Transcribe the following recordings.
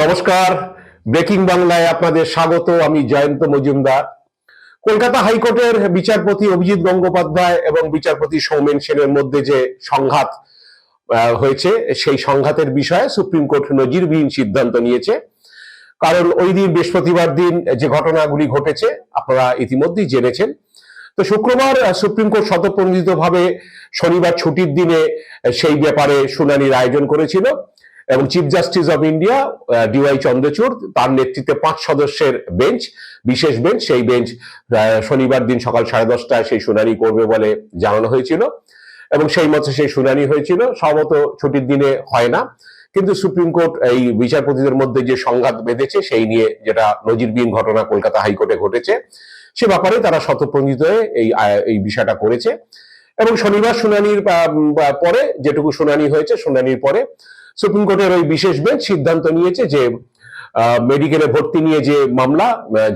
নমস্কার। ব্রেকিং বাংলায় আপনাদের স্বাগত, আমি জয়ন্ত মজুমদার। কলকাতা হাইকোর্টের বিচারপতি অভিজিৎ গঙ্গোপাধ্যায় এবং বিচারপতি সৌমেন সেনের মধ্যে যে সংঘাত হয়েছে, সেই সংঘাতের বিষয়ে সুপ্রিম কোর্ট নজিরবিহীন সিদ্ধান্ত নিয়েছে। কারণ ওই দিন বৃহস্পতিবার দিন যে ঘটনাগুলি ঘটেছে, আপনারা ইতিমধ্যেই জেনেছেন। তো শুক্রবার সুপ্রিম কোর্ট স্বতঃপ্রণোদিতভাবে শনিবার ছুটির দিনে সেই ব্যাপারে শুনানির আয়োজন করেছিল। এবং chief justice of India D Y Chandrachud তার নেতৃত্বে পাঁচ সদস্যের বেঞ্চ বিশেষ বেঞ্চ সেই বেঞ্চ শনিবার দিন সকাল সাড়ে দশটায় সেই শুনানি করবে বলে জানানো হয়েছিল। এবং সেই মতো সেই শুনানি হয়েছিল, সম্ভবত ছুটির দিনে হয় না। কিন্তু সুপ্রিম কোর্ট এই বিচারপতিদের মধ্যে যে সংঘাত বেঁধেছে, সেই নিয়ে যেটা নজিরবিহীন ঘটনা কলকাতা হাইকোর্টে ঘটেছে, সে ব্যাপারে তারা শতপ্রণোদিত হয়ে এই এই বিষয়টা করেছে। এবং শনিবার শুনানির পরে যেটুকু শুনানি হয়েছে, শুনানির পরে সুপ্রিম কোর্টের ওই বিশেষ বেঞ্চ সিদ্ধান্ত নিয়েছে যে মেডিকেলে ভর্তি নিয়ে যে মামলা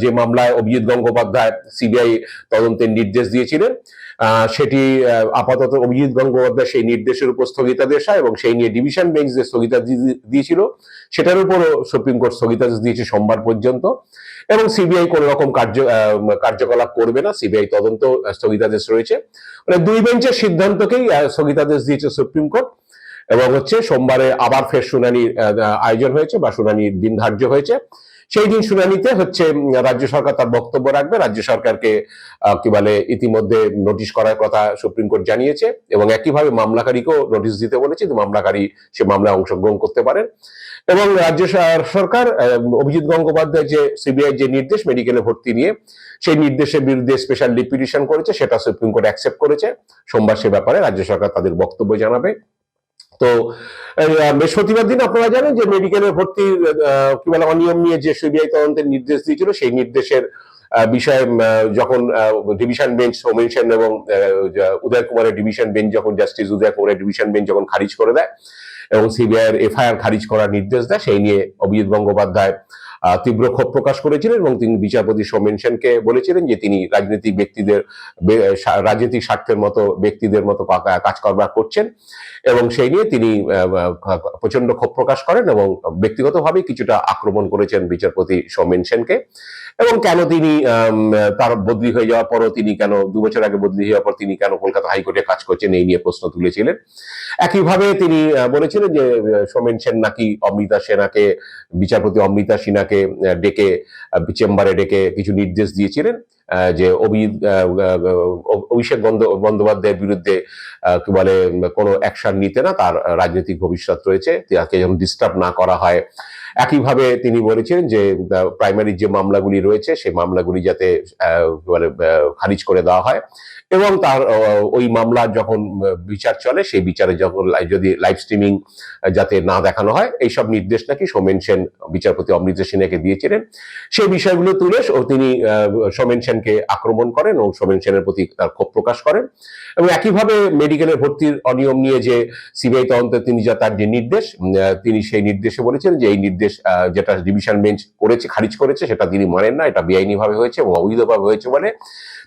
যে মামলায় অভিজিৎ গঙ্গোপাধ্যায় সিবিআই তদন্তের নির্দেশ দিয়েছিলেন সেটি আপাতত অভিজিৎ গঙ্গোপাধ্যায় সেই নির্দেশের উপর স্থগিতাদেশ হয় এবং সেই নিয়ে ডিভিশন বেঞ্চ যে স্থগিতাদেশ দিয়েছিল, সেটার উপরও সুপ্রিম কোর্ট স্থগিতাদেশ দিয়েছে সোমবার পর্যন্ত এবং সিবিআই কোন রকম কার্য কার্যকলাপ করবে না, সিবিআই তদন্ত স্থগিতাদেশ রয়েছে। মানে দুই বেঞ্চের সিদ্ধান্তকেই স্থগিতাদেশ দিয়েছে সুপ্রিম কোর্ট। এবং হচ্ছে সোমবারে আবার ফের শুনানির আয়োজন হয়েছে বা শুনানির দিন ধার্য হয়েছে। সেই দিন শুনানিতে হচ্ছে রাজ্য সরকার তার বক্তব্য রাখবে। রাজ্য সরকারকে কি বলে, ইতিমধ্যে নোটিশ করার কথা সুপ্রিম কোর্ট জানিয়েছে এবং একইভাবে মামলাকারীকেও নোটিশ দিতে বলেছে। মামলাকারী সে মামলায় অংশগ্রহণ করতে পারেন। এবং রাজ্য সরকার অভিজিৎ গঙ্গোপাধ্যায় যে সিবিআই যে নির্দেশ, মেডিকেলে ভর্তি নিয়ে সেই নির্দেশের বিরুদ্ধে স্পেশাল লিপিটিশন করেছে, সেটা সুপ্রিম কোর্ট অ্যাকসেপ্ট করেছে। সোমবার সে ব্যাপারে রাজ্য সরকার তাদের বক্তব্য জানাবে। তো বৃহস্পতিবার দিন আপনারা জানেন যে মেডিকেলের ভর্তি কি বলে, অনিয়ম নিয়ে যে সিবিআই তদন্তের নির্দেশ দিয়েছিল, সেই নির্দেশের বিষয়ে যখন ডিভিশন বেঞ্চ সোমেন এবং উদয় কুমারের ডিভিশন বেঞ্চ যখন জাস্টিস উদয় কুমারের ডিভিশন বেঞ্চ যখন খারিজ করে দেয় এবং সিবিআই এর এফআইআর খারিজ করার নির্দেশ দেয়, সেই নিয়ে অভিজিৎ গঙ্গোপাধ্যায় তীব্র ক্ষোভ প্রকাশ করেছিলেন এবং তিনি বিচারপতি সৌমেন সেনকে বলেছিলেন যে তিনি রাজনৈতিক ব্যক্তিদের রাজনৈতিক স্বার্থের মতো ব্যক্তিদের মতো কাজকর্মা করছেন এবং সেই নিয়ে তিনি প্রচণ্ড ক্ষোভ প্রকাশ করেন এবং ব্যক্তিগতভাবে কিছুটা আক্রমণ করেছেন বিচারপতি সৌমেন সেনকে। এবং কেন তিনি তার বদলি হয়ে যাওয়ার পরও তিনি কেন, দু বছর আগে বদলি যাওয়ার পর তিনি কেন কলকাতা হাইকোর্টে কাজ করছেন এই নিয়ে প্রশ্ন তুলেছিলেন। একইভাবে তিনি বলেছিলেন যে সোমেন সেন নাকি অমৃতা সেনাকে, বিচারপতি অমৃতা সিনহাকে ডেকে চেম্বারে ডেকে কিছু নির্দেশ দিয়েছিলেন যে অভিষেক বন্দ- বন্দ্যোপাধ্যায়ের বিরুদ্ধে কি বলে কোনো অ্যাকশন নিতে না, তার রাজনৈতিক ভবিষ্যৎ রয়েছে। তাকে যেন ডিস্টার্ব না করা হয় একইভাবে তিনি বলেছিলেন যে প্রাইমারি যে মামলাগুলি রয়েছে সেই মামলাগুলি যাতে আহ, খারিজ করে দেওয়া হয়। এবং তার ওই মামলা যখন বিচার চলে সেই বিচারে যখন যদি লাইভ স্ট্রিমিং যাতে না দেখানো হয় এইসব নির্দেশ নাকি সোমেন সেন বিচারপতি অমৃত সিনহাকে দিয়েছিলেন। সেই বিষয়গুলো তুলে ও তিনি সোমেন সেনকে আক্রমণ করেন ও সোমেন সেনের প্রতি তার ক্ষোভ প্রকাশ করেন। এবং একইভাবে মেডিকেলে ভর্তির অনিয়ম নিয়ে যে সিবিআই তদন্তে তিনি যা তার যে নির্দেশ তিনি সেই নির্দেশে বলেছেন যে এই নির্দেশ আহ, যেটা ডিভিশন বেঞ্চ করেছে খারিজ করেছে সেটা তিনি মানেন না এটা বেআইনি ভাবে হয়েছে এবং অবৈধভাবে হয়েছে বলে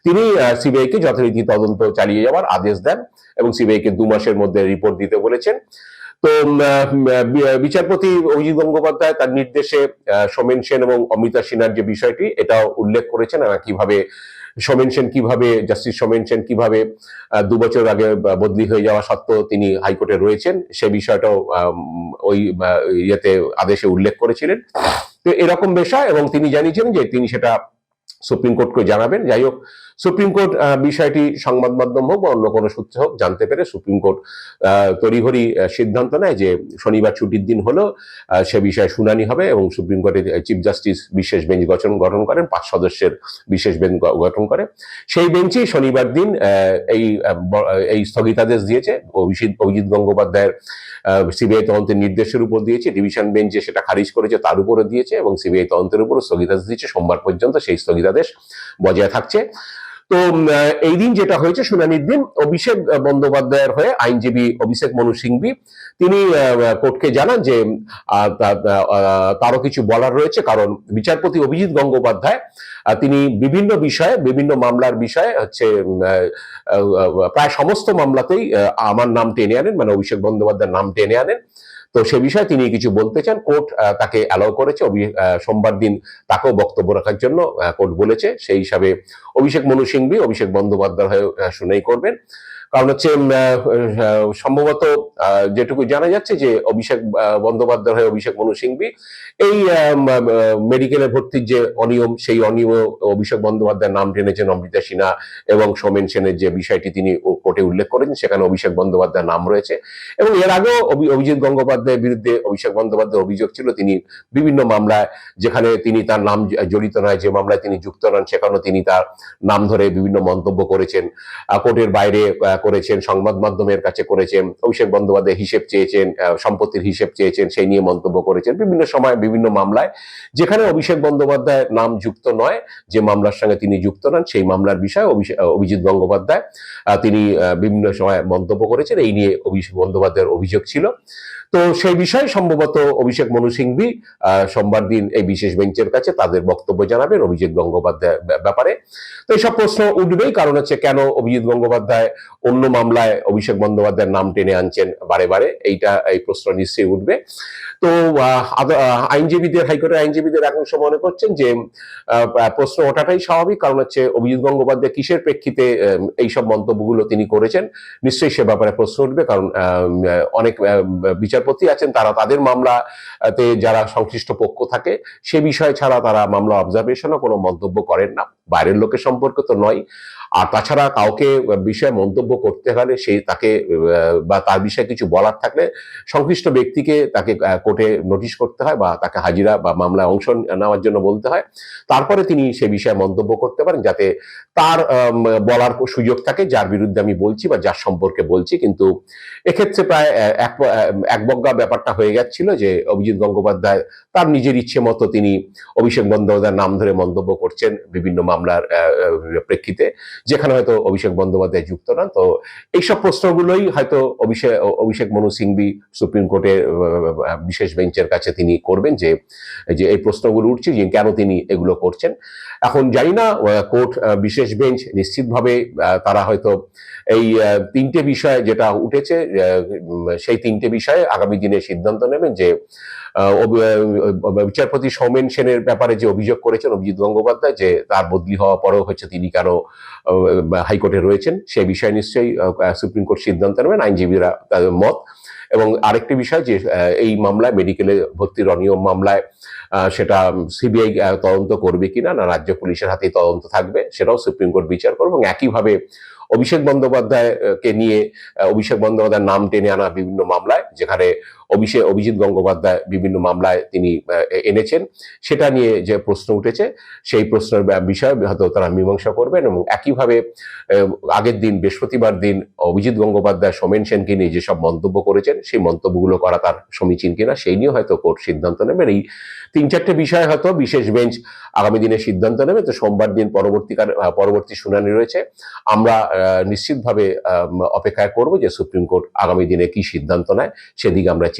তিনি সিবিআই কে যথারীতি তদন্ত চালিয়ে যাওয়ার আদেশ দেন এবং সিবিআই কে দু মাসের মধ্যে রিপোর্ট দিতে বলেছেন। তো বিচারপতি অভিজিৎ গঙ্গোপাধ্যায় তার নির্দেশে সোমেন সেন এবং অমৃতা সিনহার যে বিষয়টি এটাও উল্লেখ করেছেন কীভাবে সোমেন সেন কীভাবে, জাস্টিস সোমেন সেন কীভাবে দু বছর আগে বদলি হয়ে যাওয়া সত্ত্বেও তিনি হাইকোর্টে রয়েছেন, সে বিষয়টাও ওই ইয়েতে আদেশে উল্লেখ করেছিলেন। তো এরকম বিষয় এবং তিনি জানিয়েছেন যে তিনি সেটা সুপ্রিম কোর্টকে জানাবেন। যাই হোক, সুপ্রিম কোর্ট বিষয়টি সংবাদ মাধ্যম হোক বা অন্য কোনো সূত্রে হোক জানতে পেরে সুপ্রিম কোর্ট তড়িঘড়ি সিদ্ধান্ত নেয় যে শনিবার ছুটির দিন হলো সে বিষয়ে শুনানি হবে এবং সুপ্রিম কোর্টের চিফ জাস্টিস বিশেষ বেঞ্চ গঠন গঠন করেন, পাঁচ সদস্যের বিশেষ বেঞ্চ গঠন করে। সেই বেঞ্চেই শনিবার দিন এই এই স্থগিতাদেশ দিয়েছে। অভিজিৎ অভিজিৎ গঙ্গোপাধ্যায়ের সিবিআই তদন্তের নির্দেশের উপর দিয়েছে। ডিভিশন বেঞ্চে সেটা খারিজ করেছে, তার উপরে দিয়েছে এবং সিবিআই তদন্তের উপর স্থগিতাদেশ দিয়েছে। সোমবার পর্যন্ত সেই স্থগিতাদেশ বজায় থাকছে। তো এই দিন যেটা হয়েছে শুনানির দিন, অভিষেক বন্দ্যোপাধ্যায়ের হয়ে আইনজীবী অভিষেক মনু সিংভি, তিনি কোর্টকে জানান যে তারও কিছু বলার রয়েছে, কারণ বিচারপতি অভিজিৎ গঙ্গোপাধ্যায় তিনি বিভিন্ন বিষয়ে, বিভিন্ন মামলার বিষয়ে হচ্ছে প্রায় সমস্ত মামলাতেই আমার নাম টেনে আনেন মানে অভিষেক বন্দ্যোপাধ্যায়ের নাম টেনে আনেন। তো সে বিষয়ে তিনি কিছু বলতে চান। কোর্ট তাকে অ্যালাউ করেছে। সোমবার দিন তাকেও বক্তব্য রাখার জন্য কোর্ট বলেছে। সেই হিসাবে অভিষেক মনু সিংভি, অভিষেক বন্দ্যোপাধ্যায় হয়ে শুনেই করবেন। কারণ হচ্ছে সম্ভবত যেটুকু জানা যাচ্ছে যে অভিষেক বন্দ্যোপাধ্যায় হয়ে অভিষেক মনু সিংভি। এই মেডিকেলে ভর্তির যে অনিয়ম, সেই অনিয়ম অভিষেক বন্দ্যোপাধ্যায়ের নাম টেনেছেন অমৃতা সিনহা এবং সোমেন সেনের যে বিষয়টি তিনি কোর্টে উল্লেখ করেছেন, সেখানে অভিষেক বন্দ্যোপাধ্যায়ের নাম রয়েছে। এবং এর আগেও অভি- অভিজিৎ গঙ্গোপাধ্যায়ের বিরুদ্ধে অভিষেক বন্দ্যোপাধ্যায়ের অভিযোগ ছিল, তিনি বিভিন্ন মামলায়, যেখানে তিনি তার নাম জড়িত নয়, যে মামলায় তিনি যুক্ত নন, সেখানেও তিনি তার নাম ধরে বিভিন্ন মন্তব্য করেছেন। কোর্টের বাইরে করেছেন, সংবাদ মাধ্যমের কাছে করেছেন, অভিষেক বন্দ্যোপাধ্যায় হিসেব চেয়েছেন সম্পত্তির হিসেব চেয়েছেন, সেই নিয়ে মন্তব্য করেছেন, বিভিন্ন সময় বিভিন্ন মামলায়, যেখানে অভিষেক বন্দ্যোপাধ্যায়ের নাম যুক্ত নয়, যে মামলার সঙ্গে তিনি যুক্ত নন, সেই মামলার বিষয়ে অভিজিৎ গঙ্গোপাধ্যায় তিনি বিভিন্ন সময় মন্তব্য করেছেন, এই নিয়ে অভিষেক বন্দ্যোপাধ্যায়ের অভিযোগ ছিল। তো সেই বিষয়ে সম্ভবত অভিষেক মনু সিংভি সোমবার দিন এই বিশেষ বেঞ্চের কাছে তাদের বক্তব্য জানাবেন অভিজিৎ গঙ্গোপাধ্যায় ব্যাপারে। তো এইসব প্রশ্ন উঠবেই, কারণ হচ্ছে কেন অভিজিৎ গঙ্গোপাধ্যায় অন্য মামলায় অভিষেক বন্দ্যোপাধ্যায়ের নাম টেনে আনছেন বারে বারে। এইটা, এই প্রশ্ন নিশ্চয়ই উঠবে। তো আইনজীবীদের, হাইকোর্টের আইনজীবীদের একাংশ মনে করছেন যে প্রশ্ন ওঠাটাই স্বাভাবিক। কারণ হচ্ছে অভিজিৎ গঙ্গোপাধ্যায় কিসের প্রেক্ষিতে এইসব মন্তব্যগুলো তিনি করেছেন, নিশ্চয়ই সে ব্যাপারে প্রশ্ন উঠবে। কারণ অনেক বিচারপতি আছেন, তারা তাদের মামলাতে যারা সংশ্লিষ্ট পক্ষ থাকে, সে বিষয় ছাড়া তারা মামলা অবজারভেশনও কোনো মন্তব্য করেন না। বাইরের লোকের সম্পর্কে তো নয়। আর তাছাড়া কাউকে বিষয়ে মন্তব্য করতে হলে সেই তাকে বা তার বিষয়ে কিছু বলার থাকলে সংশ্লিষ্ট ব্যক্তিকে তাকে কোর্টে নোটিশ করতে হয় বা তাকে হাজিরা বা মামলায় অংশ নেওয়ার জন্য বলতে হয়। তারপরে তিনি সে বিষয়ে মন্তব্য করতে পারেন যাতে তার বলার সুযোগ থাকে, যার বিরুদ্ধে আমি বলছি বা যার সম্পর্কে বলছি। কিন্তু এক্ষেত্রে প্রায় এক এক বজ্ঞা ব্যাপারটা হয়ে যাচ্ছিল যে অভিজিৎ গঙ্গোপাধ্যায় তার নিজের ইচ্ছে মতো তিনি অভিষেক বন্দ্যোপাধ্যায়ের নাম ধরে মন্তব্য করছেন বিভিন্ন মামলার প্রেক্ষিতে। যেখানে হয়তো অভিষেক বন্দ্যোপাধ্যায় যুক্ত না তো এইসব প্রশ্নগুলোই হয়তো অভিষেক অভিষেক মনু সিংভি সুপ্রিম কোর্টের বিশেষ বেঞ্চের কাছে তিনি করবেন যে যে এই প্রশ্নগুলো উঠছে যে কেন তিনি এগুলো করছেন। এখন জানি না কোর্ট বিশেষ বেঞ্চ নিশ্চিতভাবে তারা হয়তো এই তিনটে বিষয় যেটা উঠেছে সেই তিনটে বিষয়ে আগামী দিনে সিদ্ধান্ত নেবেন যে বিচারপতি সৌমেন সেনের ব্যাপারে যে অভিযোগ করেছেন অভিজিৎ গঙ্গোপাধ্যায় যে তার বদলি হওয়া পরেও হচ্ছে তিনি আহ, হাইকোর্টে রয়েছেন সে বিষয়ে নিশ্চয়ই সুপ্রিম কোর্ট সিদ্ধান্ত নেবেন আইনজীবীরা তাদের মত। এবং আরেকটি বিষয় যে এই মামলায় মেডিকেলে ভর্তির অনিয়ম মামলায় সেটা সিবিআই তদন্ত করবে কিনা না রাজ্য পুলিশের হাতে তদন্ত থাকবে সেটাও সুপ্রিম কোর্ট বিচার করবে এবং একইভাবে অভিষেক বন্দ্যোপাধ্যায়কে নিয়ে অভিষেক বন্দ্যোপাধ্যায়ের নাম টেনে আনা বিভিন্ন মামলায় যেখানে অভিষেক অভিজিৎ গঙ্গোপাধ্যায় বিভিন্ন মামলায় তিনি এনেছেন। সেটা নিয়ে যে প্রশ্ন উঠেছে, সেই প্রশ্নের বিষয়ে হয়তো তারা মীমাংসা করবেন এবং একইভাবে আগের দিন বৃহস্পতিবার দিন অভিজিৎ গঙ্গোপাধ্যায়, সোমেন সেনকে নিয়ে যেসব মন্তব্য করেছেন, সেই মন্তব্যগুলো করা তার সমীচীন কিনা, সেই নিয়ে হয়তো কোর্ট সিদ্ধান্ত নেবেন। এই তিন চারটে বিষয় হয়তো বিশেষ বেঞ্চ আগামী দিনে সিদ্ধান্ত নেবে। তো সোমবার দিন পরবর্তীকার পরবর্তী শুনানি রয়েছে। আমরা নিশ্চিতভাবে অপেক্ষায় করব যে সুপ্রিম কোর্ট আগামী দিনে কি সিদ্ধান্ত নেয়, সেদিকে আমরা